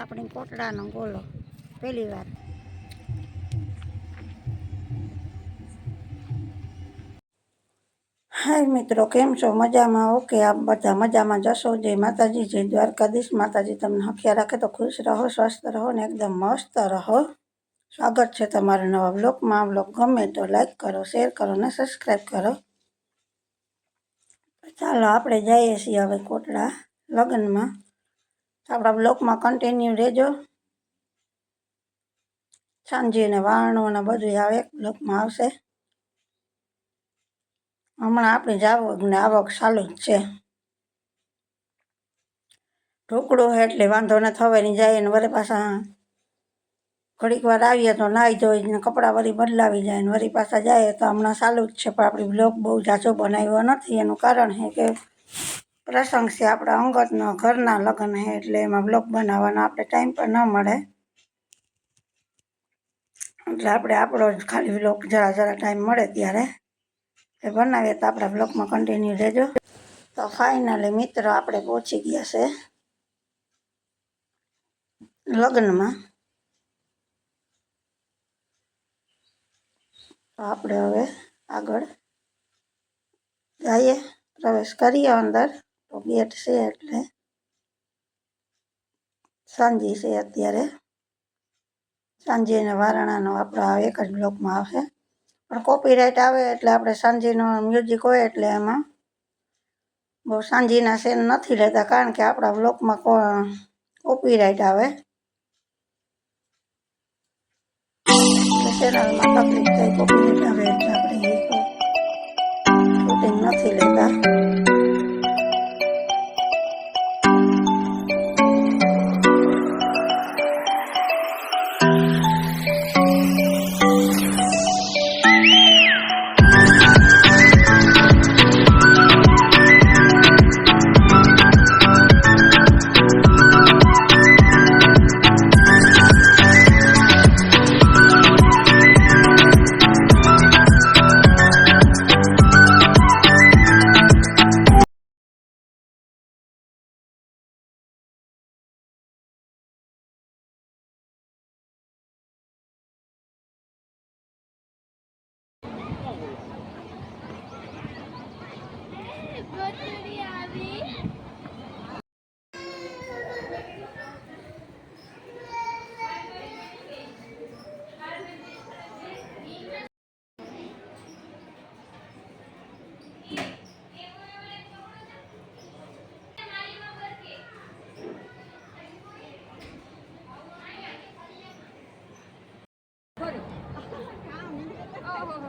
આપણે કોટડાનો ગોલો પહેલી વાત હાય મિત્રો કેમ છો મજામાં ઓકે આપ બધા મજામાં જસો જય માતાજી જય દ્વારકાધીશ માતાજી તમને હેખ્યા રાખે તો ખુશ રહો સ્વસ્થ રહો ને એકદમ મસ્ત રહો સ્વાગત છે તમારા નવા બ્લોગમાં બ્લોગ ગમે તો લાઈક કરો શેર કરો ને સબસ્ક્રાઇબ કરો ચાલો આપણે જઈએ છીએ હવે કોટડા લગનમાં આપણા બ્લોકમાં કન્ટિન્યુ રહેજો સાંજે ને વારણો ને બધું આવે બ્લોકમાં આવશે હમણાં આપણી જ આવક ને આવક ચાલુ જ છે ઢોકળો એટલે વાંધો ને થવાની જાય ને વળી પાછા ઘડીક વાર આવીએ તો નાહી ધોઈ ને કપડાં વળી બદલાવી જાય ને વળી પાછા જાય તો હમણાં ચાલુ જ છે પણ આપણી બ્લોક બહુ જાજો બનાવ્યો નથી એનું કારણ છે કે પણ આ સંસી આપડા અંગત નો ઘર ના લગન હે એટલે માં બ્લોગ બનાવવાનો આપડે ટાઈમ પર ન મડે જો આપડે આપરો ખાલી બ્લોગ જરા જરા ટાઈમ મળે ત્યારે એ બનાવેતા આપડા બ્લોગ માં કન્ટીન્યુ રેજો તો ફાઇનલી મિત્રો આપડે પોચી ગયા છે લગનમાં આપણે હવે આગળ જઈએ પ્રવેશ કરીયો અંદર ઓ નિયત છે એટલે સંજી સે અત્યારે સંજી ને વારાણાનો આપડો હવે એક જ બ્લોગ માં આવે પણ કોપીરાઈટ આવે એટલે આપણે સંજી નો મ્યુઝિક હોય એટલે એમાં બહુ સંજી ના સે નથી લેતા કારણ કે આપડા બ્લોગ માં કોપીરાઈટ આવે એટલે આપણે માફ કરજો કોપીરાઈટ આવે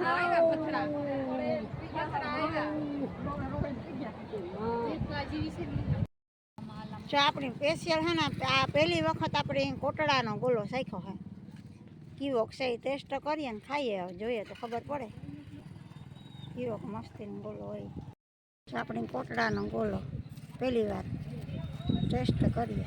Oh, જો આપણી સ્પેશિયલ હે ને આ પહેલી વખત આપણે કોટડાનો ગોલો શાખ્યો હે કીવોક છે એ ટેસ્ટ કરીએ ને ખાઈએ જોઈએ તો ખબર પડે કીવોક મસ્તીનો ગોલો હોય આપણે કોટડાનો ગોલો પહેલી વાર ટેસ્ટ કરીએ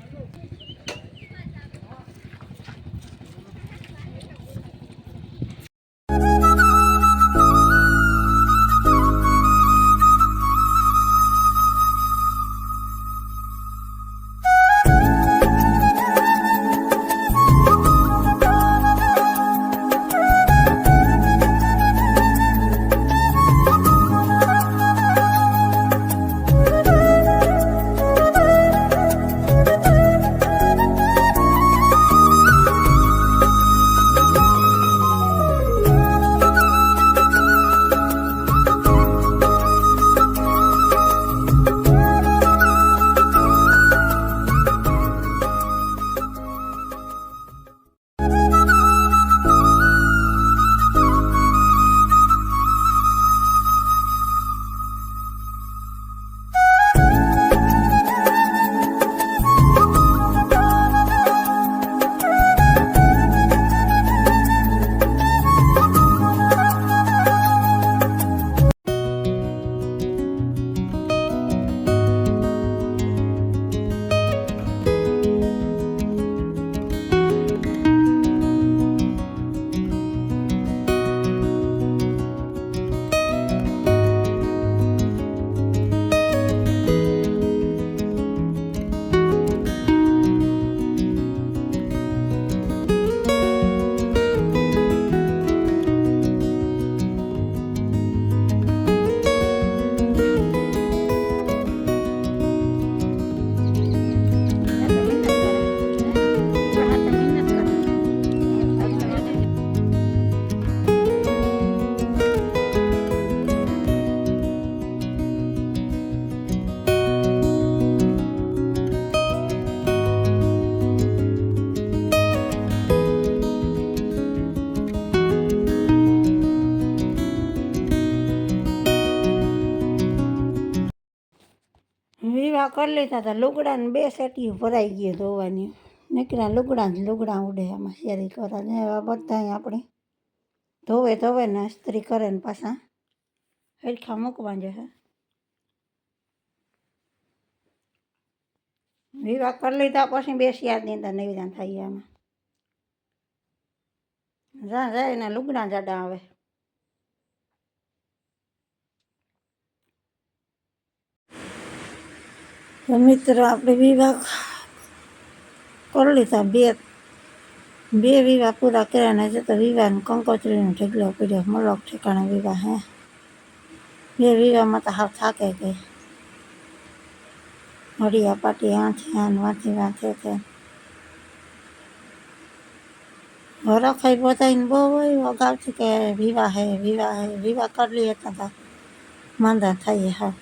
કરી લીધા હતા લુગડાને બે સેટી ભરાઈ ગઈ ધોવાની નીકળ્યા લુગડા જ લુગડા ઉડે આમાં શેરી કરે ને એવા બધા આપણે ધોવે ધોવે ને સ્ત્રી કરે ને પાછા હરખા મૂકવા જશે વિવા કરી લીધા પછી બેસી યાદની અંદર નિવેદન થઈ આમાં જા જાય ને લુગડા જાડા આવે તો મિત્રો આપણે વિવાહ કરી લીધા બે બે વિવાહ પૂરા કર્યા છે તો વિવાહનું કંકોત્રીનો ઢગલો પડ્યો મલોક ઠેકાણે વિવાહ હે બે વિવાહમાં તો હાવ થાકે ગઈ હળિયા પાટી આથી આન વાંથી વાંચે છે હરખાઈ પોતાને બહુ હોય અગાઉથી કે વિવાહ હે વિવાહ હે વિવાહ કરી લઈએ તો માંદા થઈએ હા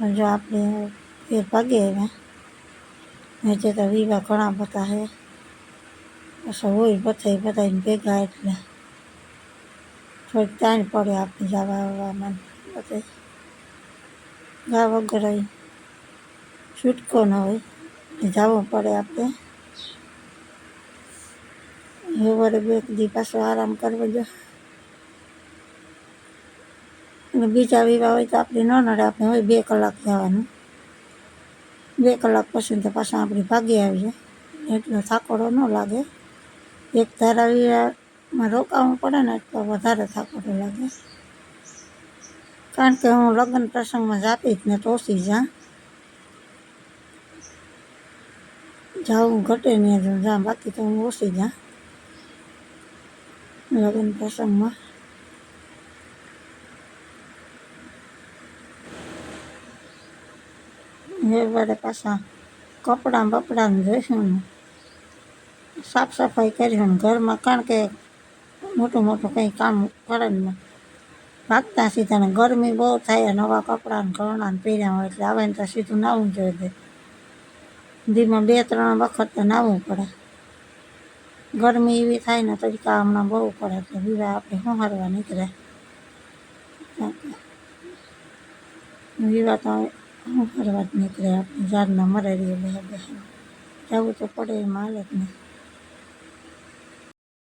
जो आप फिर पक गए मैं तो अभी वह खड़ा पता है ऐसा वो ही पता ही पता इनके गाइड में थोड़ी टाइम पड़े आपने जावा मन पता है गाव गई छूट को हो जावो पड़े आपने ये वर्ग एक दीपा से आराम कर बजे અને બીજા વિવાહ હોય તો આપણે ન નડે આપણે હોય બે કલાક જવાનું બે કલાક પછી તો પાછા આપણે ભાગી આવીએ એટલો થાકોડો ન લાગે એક ધારા વિવાહમાં રોકાવું પડે ને તો વધારે થાકોડો લાગે કારણ કે હું લગ્ન પ્રસંગમાં જાતી જ ને ટોસી જા જાઉં ઘટે ને જા બાકી તો હું ઓસી જા લગ્ન પ્રસંગમાં હેરવારે પાછા કપડાં બપડાં જોઈશું સાફ સફાઈ કરીશું ને ઘરમાં કારણ કે મોટું મોટું કંઈ કામ કરે ને ભાગતા સીધા ને ગરમી બહુ થાય નવા કપડાં ને ઘરણા ને પીર્યા હોય એટલે આવે ને તો સીધું નાવું જોઈએ દીમાં બે ત્રણ વખત તો નાવું પડે ગરમી એવી થાય ને તરીકા હમણાં બહુ પડે એટલે વિવાહ આપણે સંહારવા નીકળે વિવાહ તો શું કરવા જ નીકળે આપણે ઝાડના મરાઈ રહીએ બધા બેસીને જવું તો પડે એ હાલે નહીં